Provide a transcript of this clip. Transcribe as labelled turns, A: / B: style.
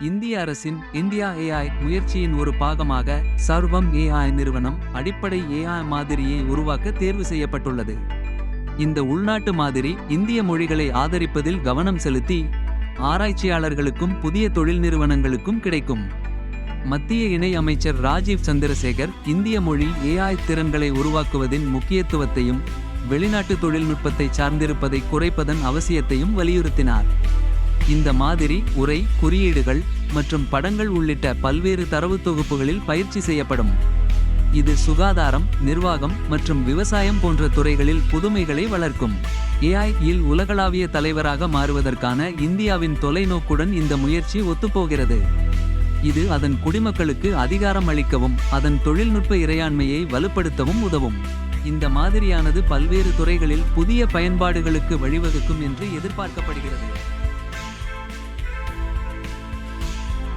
A: இந்திய அரசின் India AI முயற்சியின் ஒரு பாகமாக சர்வம் ஏஐ நிறுவனம் அடிப்படை ஏஐ மாதிரியை உருவாக்க தேர்வு செய்யப்பட்டுள்ளது. இந்த உள்நாட்டு மாதிரி இந்திய மொழிகளை ஆதரிப்பதில் கவனம் செலுத்தி ஆராய்ச்சியாளர்களுக்கும் புதிய தொழில் நிறுவனங்களுக்கும் கிடைக்கும். மத்திய இணை அமைச்சர் ராஜீவ் சந்திரசேகர் இந்திய மொழி ஏஐ திறன்களை உருவாக்குவதின் முக்கியத்துவத்தையும் வெளிநாட்டு தொழில்நுட்பத்தை சார்ந்திருப்பதை குறைப்பதன் அவசியத்தையும் வலியுறுத்தினார். இந்த மாதிரி உரை குறியீடுகள் மற்றும் படங்கள் உள்ளிட்ட பல்வேறு தரவு தொகுப்புகளில் பயிற்சி செய்யப்படும். இது சுகாதாரம் நிர்வாகம் மற்றும் விவசாயம் போன்ற துறைகளில் புதுமைகளை வளர்க்கும். ஏஐ இல் உலகளாவிய தலைவராக மாறுவதற்கான இந்தியாவின் தொலைநோக்குடன் இந்த முயற்சி ஒத்துப்போகிறது. இது அதன் குடிமக்களுக்கு அதிகாரம் அளிக்கவும் அதன் தொழில்நுட்ப இறையாண்மையை வலுப்படுத்தவும் உதவும். இந்த மாதிரியானது பல்வேறு துறைகளில் புதிய பயன்பாடுகளுக்கு வழிவகுக்கும் என்று எதிர்பார்க்கப்படுகிறது.